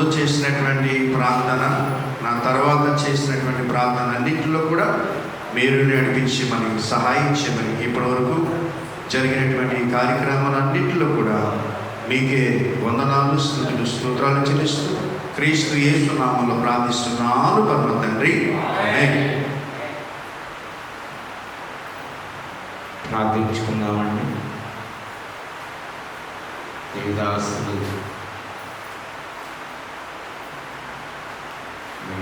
ముందు చేసినటువంటి ప్రార్థన నా తర్వాత చేసినటువంటి ప్రార్థన అన్నింటిలో కూడా మీరు నడిపించమని సహాయం చేయమని ఇప్పటివరకు జరిగినటువంటి కార్యక్రమాలన్నింటిలో కూడా మీకే వందనాలు స్థుతులు స్తోత్రాలు చెల్లిస్తూ క్రీస్తు యేసు నామంలో ప్రార్థిస్తున్నాను పరమ తండ్రి. ప్రార్థించుకుందామండి. దేవదాసులు మీ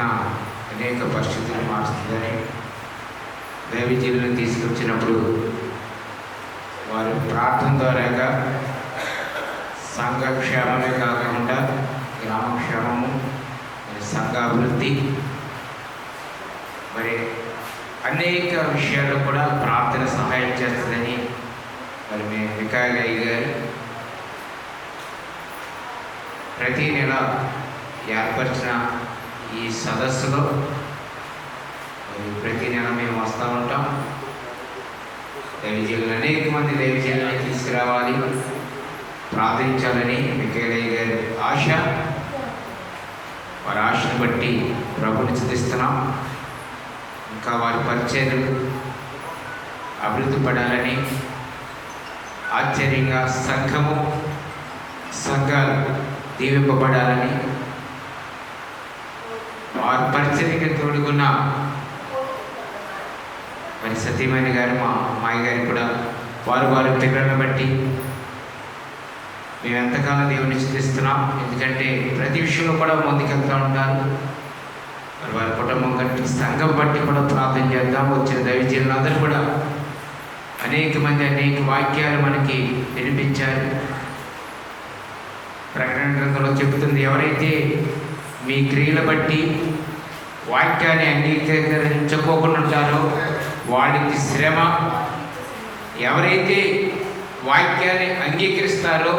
ప్రార్థన అనేక పరిస్థితులు మారుస్తుందని దైవజీవులను తీసుకొచ్చినప్పుడు వారి ప్రార్థన ద్వారాగా సంఘక్షేమమే కాకుండా గ్రామక్షేమము సంఘాభివృద్ధి సంఘ అభివృద్ధి మరి అనేక విషయాల్లో కూడా ప్రార్థన సహాయం చేస్తుందని మరి మేము వికాగయ్య గారు ప్రతి నెల ఏర్పరిచిన ఈ సదస్సులో ప్రతి నెల మేము వస్తూ ఉంటాం. దైవజీవులు అనేక మంది దైవజీవులని తీసుకురావాలి ప్రార్థించాలని మికేలయ్య గారి ఆశ. వారి ఆశను బట్టి ప్రభుని చదిస్తున్నాం ఇంకా వారి పరిచర్యలు అభివృద్ధి పడాలని ఆశ్చర్యంగా సంఘము సంఘాలు దీవింపబడాలని పరిచర్యకి తోడుకున్న మరి సతీమణి గారు మా అమ్మాయి గారు కూడా వారు వారి పిల్లలను బట్టి మేము ఎంతకాలం దేవుని స్థుతిస్తున్నాం. ఎందుకంటే ప్రతి విషయంలో కూడా ముందుకెళ్తూ ఉంటారు. మరి వారి కుటుంబం బట్టి సంఘం బట్టి కూడా ప్రార్థన చేద్దాం. వచ్చిన దైవజనులు అందరూ కూడా అనేక మంది అనేక వాక్యాలు మనకి వినిపించారు. ప్రకటన గ్రంథంలో చెబుతుంది ఎవరైతే మీ క్రియల బట్టి వాక్యాన్ని అంగీకరించుకోకుండా ఉంటారో వాళ్ళకి శ్రమ. ఎవరైతే వాక్యాన్ని అంగీకరిస్తారో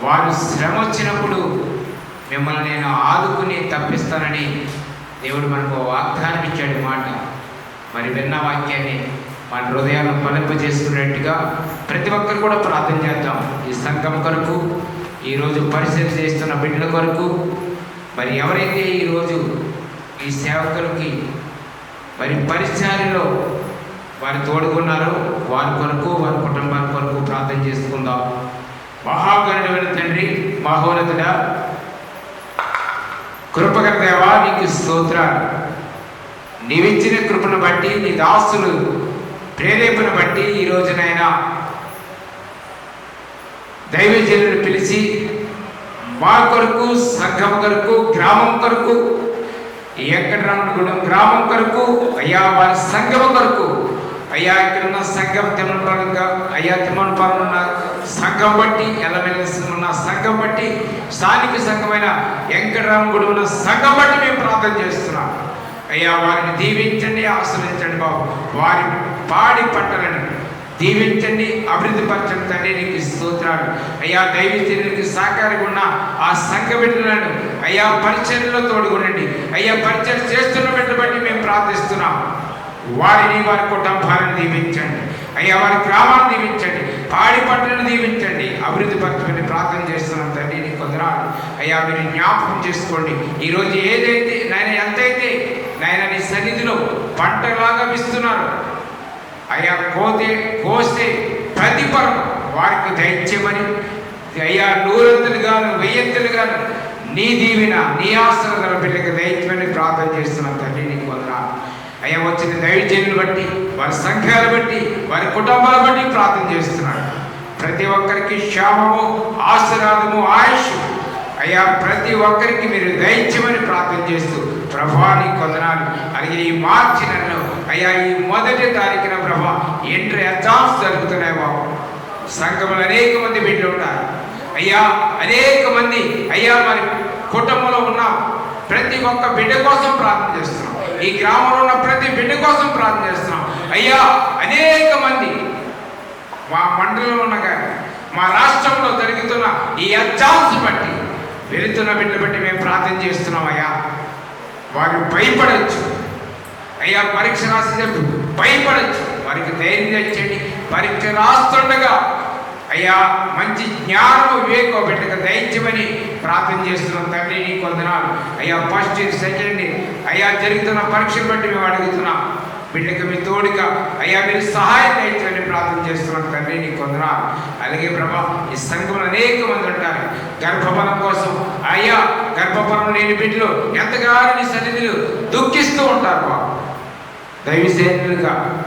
వారు శ్రమ వచ్చినప్పుడు మిమ్మల్ని నేను ఆదుకుని తప్పిస్తానని దేవుడు మనకు వాగ్దానం ఇచ్చాడు మాట. మరి విన్న వాక్యాన్ని మన హృదయాలను ఫలింపజేసుకున్నట్టుగా ప్రతి ఒక్కరు కూడా ప్రార్థన చేద్దాం. ఈ సంఘం కొరకు ఈరోజు పరిశీలన చేస్తున్న బిడ్డల కొరకు మరి ఎవరైతే ఈరోజు ఈ సేవకులకి మరి పరిచర్యలో వారి తోడుకున్నారో వారి కొరకు వారి కుటుంబాల కొరకు ప్రార్థన చేసుకుందాం. మహాగణుడైన తండ్రి మహోన్నతుడా కృపగల దేవా నీకు స్తోత్ర నీవిచ్చిన కృపను బట్టి నీ దాసులు ప్రేరేపణ బట్టి ఈ రోజునైనా దైవజనులను పిలిచి మా కొరకు సంఘం కొరకు గ్రామం కొరకు వెంకటరమణగూడెం గ్రామం కొరకు అయ్యా వారి సంఘం కొరకు. అయ్యా ఇక్కడ ఉన్న సంఘం తిమ్మపరంగా అయ్యా తిమ్మపరం సంఘం బట్టి ఎల్లమెల్లి సంఘం బట్టి స్థానిక సంఘమైన వెంకటరామగూడెం ఉన్న సంఘం బట్టి మేము ప్రార్థన చేస్తున్నాం. అయ్యా వారిని దీవించండి ఆశ్రయించండి బాబు. వారి పాడి పట్టాలని దీవించండి అభివృద్ధి పరచండి తండ్రి నీకు స్తోత్రాలు. అయ్యా దైవజనునికి సహకారంగా ఉన్న ఆ సంఘ బిడ్డలను అయ్యా పరిచర్యలో తోడుకునండి అయ్యా పరిచయం చేస్తున్న బిడ్డ బట్టి మేము ప్రార్థిస్తున్నాం. వారిని వారి కుటుంబాలను దీవించండి. అయ్యా వారి గ్రామాన్ని దీవించండి. పాడి పంటలను దీవించండి. అభివృద్ధి పరచమని ప్రార్థన చేస్తున్నాం తండ్రి నీకు కుదరాలు అయ్యా మీరు జ్ఞాపకం చేసుకోండి. ఈరోజు ఏదైతే నాయన ఎంతైతే నాయన నీ సన్నిధిలో పంటలాగా ఇస్తున్నారు అయ్యా కోతే కోస్తే ప్రతిఫలం వారికి దయచేయమని. అయ్యా నూరంతులు గాను వెయ్యంతులు గాను నీ దీవిన నీ ఆశ్రమ బిడ్డకి దయచేయమని ప్రార్థన చేస్తున్నాం తండ్రి నీకు వందనాలు. అయ్యా వచ్చిన దైవజనులు బట్టి వారి సంఖ్యలు బట్టి వారి కుటుంబాల బట్టి ప్రార్థన చేస్తున్నాడు. ప్రతి ఒక్కరికి క్షేమము ఆశీర్వాదము ఆయుష్. అయ్యా ప్రతి ఒక్కరికి మీరు దయచేయమని ప్రార్థన చేస్తూ ప్రభాని కొందనాలు అలాగే ఈ మార్చి నెలలో అయ్యా ఈ మొదటి తారీఖున ప్రభా ఎంట్రీ ఎగ్జామ్స్ జరుగుతున్నాయి బాబు. సంఘములు అనేక మంది బిడ్డలు ఉంటారు. అయ్యా అనేక మంది అయ్యా మరి కుటుంబంలో ఉన్న ప్రతి ఒక్క బిడ్డ కోసం ప్రార్థన చేస్తున్నాం. ఈ గ్రామంలో ఉన్న ప్రతి బిడ్డ కోసం ప్రార్థన చేస్తున్నాం. అయ్యా అనేక మంది మా మండలంలో ఉన్న కానీ మా రాష్ట్రంలో జరుగుతున్న ఈ ఎగ్జామ్స్ బట్టి వెళుతున్న బిడ్డలు బట్టి మేము ప్రార్థన చేస్తున్నాం అయ్యా. వారు భయపడవచ్చు అయ్యా పరీక్ష రాసేటప్పుడు భయపడచ్చు. వారికి ధైర్యం తెచ్చండి పరీక్ష రాస్తుండగా అయ్యా మంచి జ్ఞానము వివేకం బిడ్డకు దయించమని ప్రార్థన చేస్తున్నాం తండ్రి నీ కొందనాలు అయ్యా ఫస్ట్ ఇయర్ సెకండ్ ఇయర్ అయ్యా జరుగుతున్న పరీక్ష బట్టి మేము అడుగుతున్నాం. బిడ్డకు మీ తోడుగా అయ్యా మీరు సహాయం దయచేయమని ప్రార్థన చేస్తున్నాం తండ్రి నీ కొందనాలు అలాగే ప్రభా ఈ సంఘంలో అనేక మంది ఉంటారు. గర్భఫలం కోసం అయ్యా గర్భఫలం లేని బిడ్డలు ఎంతగానో నీ సన్నిధిలో దుఃఖిస్తూ ఉంటారు బాబు. దైవసేనులుగా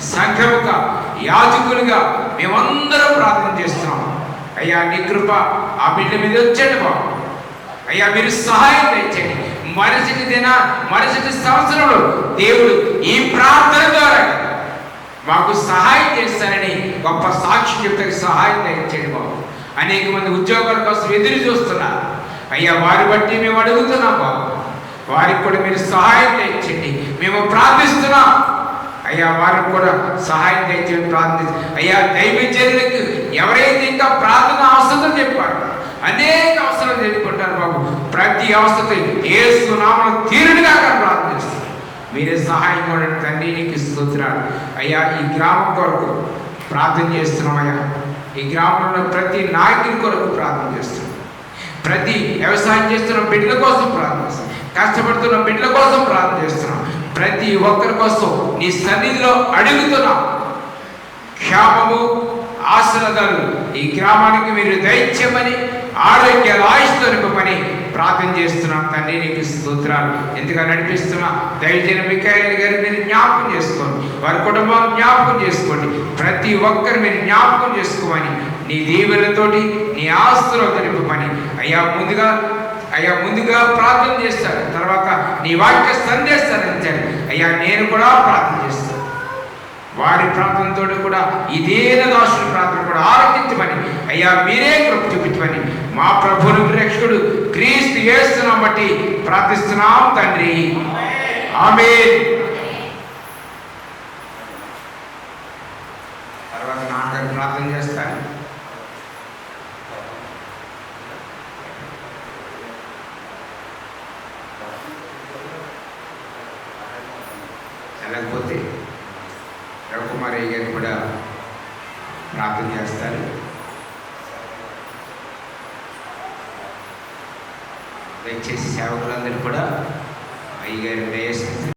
సంఘముగా యాజకులుగా మేమందరం ప్రార్థన చేస్తున్నాం. అయ్యా నీ కృప ఆ బిడ్డ మీద వచ్చండి బాబు. అయ్యా మీరు సహాయం తెచ్చండి. మరుసటి దిన మరుసటి సంవత్సరంలో దేవుడు ఈ ప్రార్థన ద్వారా మాకు సహాయం చేస్తారని గొప్ప సాక్షి చెప్తే సహాయం తెచ్చండి బాబు. అనేక మంది ఉద్యోగాల కోసం ఎదురు చూస్తున్నారు. అయ్యా వారి బట్టి మేము అడుగుతున్నాం బాబు. వారికి కూడా మీరు సహాయం తెచ్చండి మేము ప్రార్థిస్తున్నాం. అయ్యా వారికి కూడా సహాయం తెచ్చని ప్రార్థి అయ్యా దైవచర్యలకు ఎవరైతే ఇంకా ప్రార్థన అవసరం చెప్పారు అనేక అవసరాలు చెప్పుకుంటారు బాబు. ప్రతి అవసరం ఏసు నామను తీరుడుగా ప్రార్థిస్తారు మీరే సహాయం కూడా తండ్రి నీకు స్తోత్రాలు. అయ్యా ఈ గ్రామం కొరకు ప్రార్థన చేస్తున్నాం అయ్యా. ఈ గ్రామంలో ప్రతి నాయకుని కొరకు ప్రార్థన చేస్తున్నాం. ప్రతి వ్యవసాయం చేస్తున్న బిడ్డల కోసం ప్రార్థిస్తున్నాం కష్టపడుతున్న బిడ్డల కోసం ప్రార్థన చేస్తున్నాం. ప్రతి ఒక్కరి కోసం నీ సన్నిధిలో అడుగుతున్నాం. క్షేమము ఆశీర్వాదాలు ఈ గ్రామానికి మీరు దయచేయమని ఆరోగ్యాలు ఆయుష్తో నింపమని ప్రార్థన చేస్తున్నాం. తండ్రి నీకు స్తోత్రాలు. ఎంతగా నడిపిస్తున్నా? దయచేన మికాయల్ గారు మీరు జ్ఞాపకం చేసుకోండి. వారి కుటుంబం జ్ఞాపకం చేసుకోండి. ప్రతి ఒక్కరు మీరు జ్ఞాపకం చేసుకోమని నీ దీవెలతోటి నీ ఆస్తులతో నింపమని. అయ్యా ముందుగా అయ్యా ముందుగా ప్రార్థన చేస్తాడు తర్వాత నీ వాక్య సందేశాన్ని ఇచ్చారు అయ్యా నేను కూడా ప్రార్థన చేస్తాను. వారి ప్రార్థనతో కూడా ఇదేన దాసుని ప్రార్థన కూడా ఆరోగించమని అయ్యా మీరే కృప చూపించమని. మా ప్రభుని రక్షకుడు క్రీస్తు చేస్తున్నాం బట్టి ప్రార్థిస్తున్నాం తండ్రి. ఆమె తర్వాత నాన్నగారు ప్రార్థన చేస్తాను. లేకపోతే రవికుమార్ అయ్య గారు కూడా ప్రార్థన చేస్తారు. దయచేసి సేవకులందరూ కూడా అయ్యగారి దయచేసి